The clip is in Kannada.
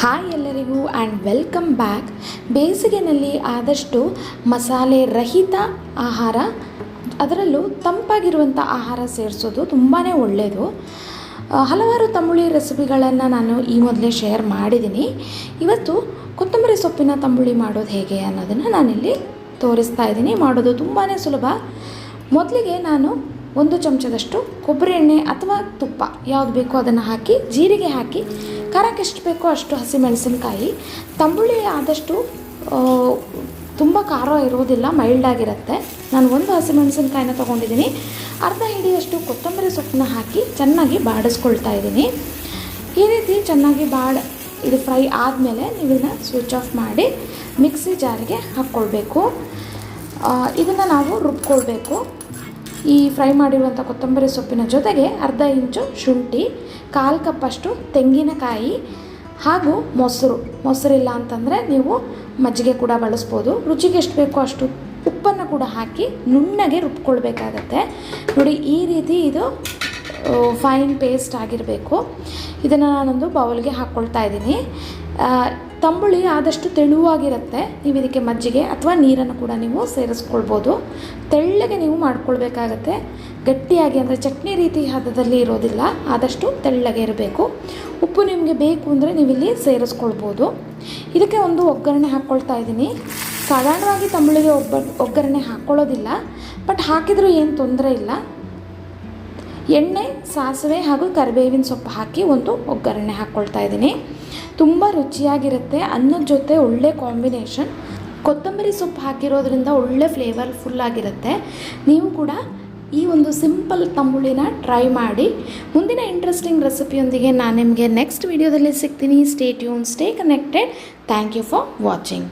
ಹಾಯ್ ಎಲ್ಲರಿಗೂ ಆ್ಯಂಡ್ ವೆಲ್ಕಮ್ ಬ್ಯಾಕ್ ಬೇಸಿಗೆನಲ್ಲಿ ಆದಷ್ಟು ಮಸಾಲೆ ರಹಿತ ಆಹಾರ, ಅದರಲ್ಲೂ ತಂಪಾಗಿರುವಂಥ ಆಹಾರ ಸೇರಿಸೋದು ತುಂಬಾ ಒಳ್ಳೆಯದು ಹಲವಾರು ತಂಬುಳಿ ರೆಸಿಪಿಗಳನ್ನು ನಾನು ಈ ಮೊದಲೇ ಶೇರ್ ಮಾಡಿದ್ದೀನಿ ಇವತ್ತು ಕೊತ್ತಂಬರಿ ಸೊಪ್ಪಿನ ತಂಬುಳಿ ಮಾಡೋದು ಹೇಗೆ ಅನ್ನೋದನ್ನು ನಾನಿಲ್ಲಿ ತೋರಿಸ್ತಾ ಇದ್ದೀನಿ ಮಾಡೋದು ತುಂಬಾ ಸುಲಭ. ಮೊದಲಿಗೆ ನಾನು ಒಂದು ಚಮಚದಷ್ಟು ಕೊಬ್ಬರಿ ಎಣ್ಣೆ ಅಥವಾ ತುಪ್ಪ ಯಾವುದು ಬೇಕೋ ಅದನ್ನು ಹಾಕಿ, ಜೀರಿಗೆ ಹಾಕಿ ಖಾರಕ್ಕೆ ಎಷ್ಟು ಬೇಕೋ ಅಷ್ಟು ಹಸಿಮೆಣಸಿನ್ಕಾಯಿ. ತಂಬುಳಿ ಆದಷ್ಟು ತುಂಬ ಖಾರ ಇರೋದಿಲ್ಲ ಮೈಲ್ಡ್ ಆಗಿರುತ್ತೆ. ನಾನು ಒಂದು ಹಸಿಮೆಣಸಿನ್ಕಾಯಿನ ತೊಗೊಂಡಿದ್ದೀನಿ. ಅರ್ಧ ಹಿಡಿಯಷ್ಟು ಕೊತ್ತಂಬರಿ ಸೊಪ್ಪನ್ನ ಹಾಕಿ ಚೆನ್ನಾಗಿ ಬಾಡಿಸ್ಕೊಳ್ತಾ ಇದ್ದೀನಿ. ಈ ರೀತಿ ಚೆನ್ನಾಗಿ ಬಾಡ, ಇದು ಫ್ರೈ ಆದಮೇಲೆ ನೀವು ಇದನ್ನ ಸ್ವಿಚ್ ಆಫ್ ಮಾಡಿ ಮಿಕ್ಸಿ ಜಾರಿಗೆ ಹಾಕ್ಕೊಳ್ಬೇಕು. ಇದನ್ನು ನಾವು ರುಬ್ಕೊಳ್ಬೇಕು. ಈ ಫ್ರೈ ಮಾಡಿರುವಂಥ ಕೊತ್ತಂಬರಿ ಸೊಪ್ಪಿನ ಜೊತೆಗೆ ಅರ್ಧ ಇಂಚು ಶುಂಠಿ, ಕಾಲು ಕಪ್ಪಷ್ಟು ತೆಂಗಿನಕಾಯಿ ಹಾಗೂ ಮೊಸರು. ಮೊಸರಿಲ್ಲ ಅಂತಂದರೆ ನೀವು ಮಜ್ಜಿಗೆ ಕೂಡ ಬಳಸ್ಬೋದು. ರುಚಿಗೆ ಎಷ್ಟು ಬೇಕೋ ಅಷ್ಟು ಉಪ್ಪನ್ನು ಕೂಡ ಹಾಕಿ ನುಣ್ಣಗೆ ರುಬ್ಕೊಳ್ಬೇಕಾಗತ್ತೆ. ನೋಡಿ, ಈ ರೀತಿ ಇದು ಫೈನ್ ಪೇಸ್ಟ್ ಆಗಿರಬೇಕು. ಇದನ್ನು ನಾನೊಂದು ಬೌಲ್ಗೆ ಹಾಕ್ಕೊಳ್ತಾ ಇದ್ದೀನಿ. ತಂಬುಳಿ ಆದಷ್ಟು ತೆಳುವಾಗಿರುತ್ತೆ. ನೀವು ಇದಕ್ಕೆ ಮಜ್ಜಿಗೆ ಅಥವಾ ನೀರನ್ನು ಕೂಡ ನೀವು ಸೇರಿಸ್ಕೊಳ್ಬೋದು. ತೆಳ್ಳಗೆ ನೀವು ಮಾಡ್ಕೊಳ್ಬೇಕಾಗತ್ತೆ. ಗಟ್ಟಿಯಾಗಿ ಅಂದರೆ ಚಟ್ನಿ ರೀತಿ ಹದದಲ್ಲಿ ಇರೋದಿಲ್ಲ. ಆದಷ್ಟು ತೆಳ್ಳಗೆ ಇರಬೇಕು. ಉಪ್ಪು ನಿಮಗೆ ಬೇಕು ಅಂದರೆ ನೀವಿಲ್ಲಿ ಸೇರಿಸ್ಕೊಳ್ಬೋದು. ಇದಕ್ಕೆ ಒಂದು ಒಗ್ಗರಣೆ ಹಾಕ್ಕೊಳ್ತಾ ಇದ್ದೀನಿ. ಸಾಧಾರಣವಾಗಿ ತಂಬುಳಿಗೆ ಒಬ್ಬ ಒಗ್ಗರಣೆ ಹಾಕ್ಕೊಳ್ಳೋದಿಲ್ಲ ಬಟ್ ಹಾಕಿದರೂ ಏನು ತೊಂದರೆ ಇಲ್ಲ. ಎಣ್ಣೆ, ಸಾಸಿವೆ ಹಾಗೂ ಕರಿಬೇವಿನ ಸೊಪ್ಪು ಹಾಕಿ ಒಂದು ಒಗ್ಗರಣೆ ಹಾಕ್ಕೊಳ್ತಾ ಇದ್ದೀನಿ. ತುಂಬ ರುಚಿಯಾಗಿರುತ್ತೆ. ಅನ್ನದ ಜೊತೆ ಒಳ್ಳೆ ಕಾಂಬಿನೇಷನ್. ಕೊತ್ತಂಬರಿ ಸೊಪ್ಪು ಹಾಕಿರೋದ್ರಿಂದ ಒಳ್ಳೆ ಫ್ಲೇವರ್ಫುಲ್ ಆಗಿರುತ್ತೆ. ನೀವು ಕೂಡ ಈ ಒಂದು ಸಿಂಪಲ್ ತಂಬುಳಿನ ಟ್ರೈ ಮಾಡಿ. ಮುಂದಿನ ಇಂಟ್ರೆಸ್ಟಿಂಗ್ ರೆಸಿಪಿಯೊಂದಿಗೆ ನಾನು ನಿಮಗೆ ನೆಕ್ಸ್ಟ್ ವಿಡಿಯೋದಲ್ಲಿ ಸಿಗ್ತೀನಿ. Stay tune stay connected thank you for watching